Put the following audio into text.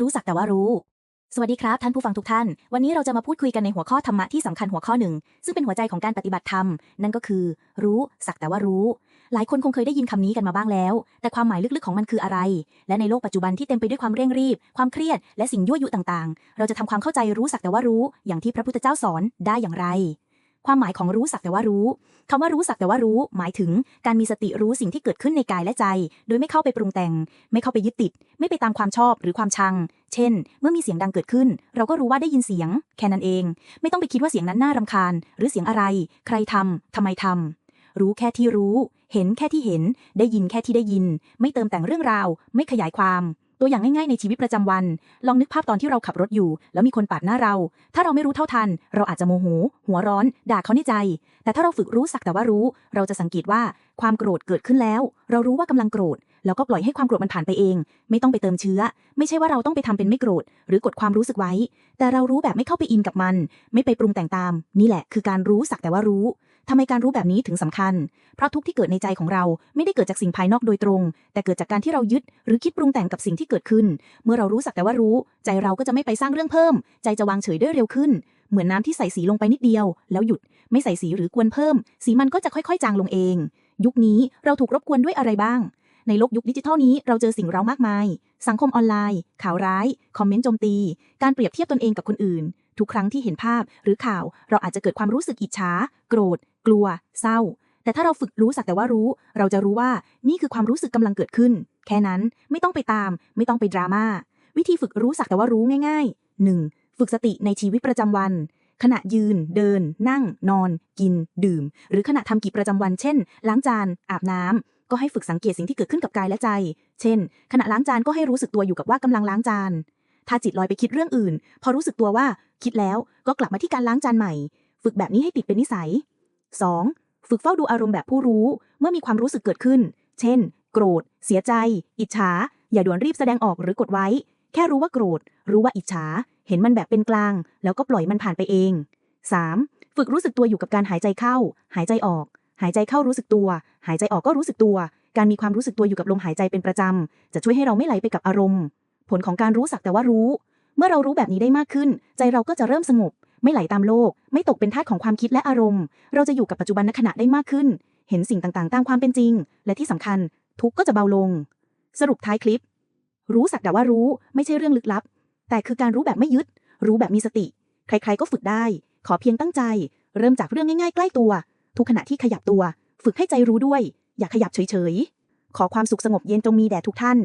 รู้สักแต่ว่ารู้ สวัสดีครับท่านผู้ฟังทุกท่าน วันนี้เราจะมาพูดคุยกันในหัวข้อธรรมะที่สำคัญหัวข้อหนึ่ง ซึ่งเป็นหัวใจของการปฏิบัติธรรม นั่นก็คือ รู้สักแต่ว่ารู้ หลายคนคงเคยได้ยินคำนี้กันมาบ้างแล้ว แต่ความหมายลึกๆของมันคืออะไร และในโลกปัจจุบันที่เต็มไปด้วยความเร่งรีบ ความเครียด และสิ่งยั่วยุต่างๆ เราจะทำความเข้าใจรู้สักแต่ว่ารู้ อย่างที่พระพุทธเจ้าสอนได้อย่างไร ความหมายของรู้สักแต่ว่ารู้คำว่ารู้สักแต่ว่ารู้ หมายถึงการมีสติรู้สิ่งที่เกิดขึ้นในกายและใจ โดยไม่เข้าไปปรุงแต่ง ไม่เข้าไปยึดติด ไม่ไปตามความชอบหรือความชัง เช่น เมื่อมีเสียงดังเกิดขึ้น เราก็รู้ว่าได้ยินเสียง แค่นั้นเอง ไม่ต้องไปคิดว่าเสียงนั้นน่ารำคาญ หรือเสียงอะไร ใครทำทำไมทำรู้แค่ที่รู้ เห็นแค่ที่เห็น ได้ยินแค่ที่ได้ยิน ไม่เติมแต่งเรื่องราว ไม่ขยายความ ตัวอย่างง่ายๆในชีวิตประจำวัน ลองนึกภาพตอนที่เราขับรถอยู่ แล้วมีคนปาดหน้าเรา ถ้าเราไม่รู้เท่าทัน เราอาจจะโมโห หัวร้อน ด่าเขาในใจ แต่ถ้าเราฝึกรู้สักแต่ว่ารู้ เราจะสังเกตว่าความโกรธเกิดขึ้นแล้ว เรารู้ว่ากำลังโกรธ แล้วก็ปล่อยให้ความโกรธมันผ่านไปเอง ไม่ต้องไปเติมเชื้อ ไม่ใช่ว่าเราต้องไปทำเป็นไม่โกรธ หรือกดความรู้สึกไว้ แต่เรารู้แบบไม่เข้าไปอินกับมัน ไม่ไปปรุงแต่งตาม นี่แหละคือการรู้สักแต่ว่ารู้ ทำไมการรู้แบบนี้ถึงสำคัญ เพราะทุกที่เกิดในใจของเราไม่ได้เกิดจากสิ่งภายนอกโดยตรง แต่เกิดจากการที่เรายึด หรือคิดปรุงแต่งกับสิ่งที่เกิดขึ้น เมื่อเรารู้สักแต่ว่ารู้ ใจเราก็จะไม่ไปสร้างเรื่องเพิ่ม ใจจะวางเฉยได้เร็วขึ้น เหมือนน้ำที่ใส่สีลงไปนิดเดียว แล้วหยุด ไม่ใส่สีหรือกวนเพิ่ม สีมันก็จะค่อยๆ จางลงเอง ยุคนี้เราถูกรบกวนด้วยอะไรบ้าง ในโลกยุคดิจิทัลนี้เราเจอสิ่งเร้ามากมาย สังคมออนไลน์ ข่าวร้าย คอมเมนต์โจมตี การเปรียบเทียบตนเองกับคนอื่น ทุกครั้งที่เห็นภาพหรือข่าว เราอาจจะเกิดความรู้สึกอิจฉา โกรธ กลัว เศร้า แต่ถ้าเราฝึกรู้สักแต่ว่ารู้ เราจะรู้ว่านี่คือความรู้สึกกำลังเกิดขึ้น แค่นั้นไม่ต้องไปตาม ไม่ต้องไปดราม่าวิธีฝึกรู้สักแต่ว่ารู้ง่าย ๆ 1. ฝึกสติในชีวิตประจำวัน ขณะยืน เดิน นั่ง นอน กิน ดื่ม หรือขณะทำกิจประจำวัน เช่น ล้างจาน อาบน้ำก็ให้ฝึกสังเกตสิ่งที่เกิดขึ้นกับกายและใจ เช่น ขณะล้างจานก็ให้รู้สึกตัวอยู่กับว่ากำลังล้างจาน ถ้าจิตลอยไปคิดเรื่องอื่น พอรู้สึกตัวว่าคิดแล้วก็กลับมาที่การล้างจานใหม่ ฝึกแบบนี้ให้ติดเป็นนิสัย 2. ฝึกเฝ้าดูอารมณ์แบบผู้รู้ เมื่อมีความรู้สึกเกิดขึ้น เช่น โกรธ เสียใจ อิจฉา อย่าด่วนรีบแสดงออกหรือกดไว้ แค่รู้ว่าโกรธ รู้ว่าอิจฉา เห็นมันแบบเป็นกลาง แล้วก็ปล่อยมันผ่านไปเอง 3. ฝึกรู้สึกตัวอยู่กับการหายใจเข้า หายใจออก หายใจเข้ารู้สึกตัว หายใจออกก็รู้สึกตัว การมีความรู้สึกตัวอยู่กับลมหายใจเป็นประจำ จะช่วยให้เราไม่ไหลไปกับอารมณ์ ผลของการรู้สักแต่ว่ารู้ เมื่อเรารู้แบบนี้ได้มากขึ้น ใจเราก็จะเริ่มสงบ ไม่ไหลตามโลก ไม่ตกเป็นทาสของความคิดและอารมณ์ เราจะอยู่กับปัจจุบันณขณะได้มากขึ้น เห็นสิ่งต่างๆ ตามความเป็นจริง และที่สำคัญ ทุกก็จะเบาลง สรุปท้ายคลิป รู้สักแต่ว่ารู้ ไม่ใช่เรื่องลึกลับ แต่คือการรู้แบบไม่ยึด รู้แบบมีสติ ใครๆก็ฝึกได้ ขอเพียงตั้งใจ เริ่มจากเรื่องง่ายๆ ใกล้ตัว ทุกขณะที่ขยับตัว ฝึกให้ใจรู้ด้วย อย่าขยับเฉยๆขอความสุขสงบเย็นจงมีแด่ทุกท่าน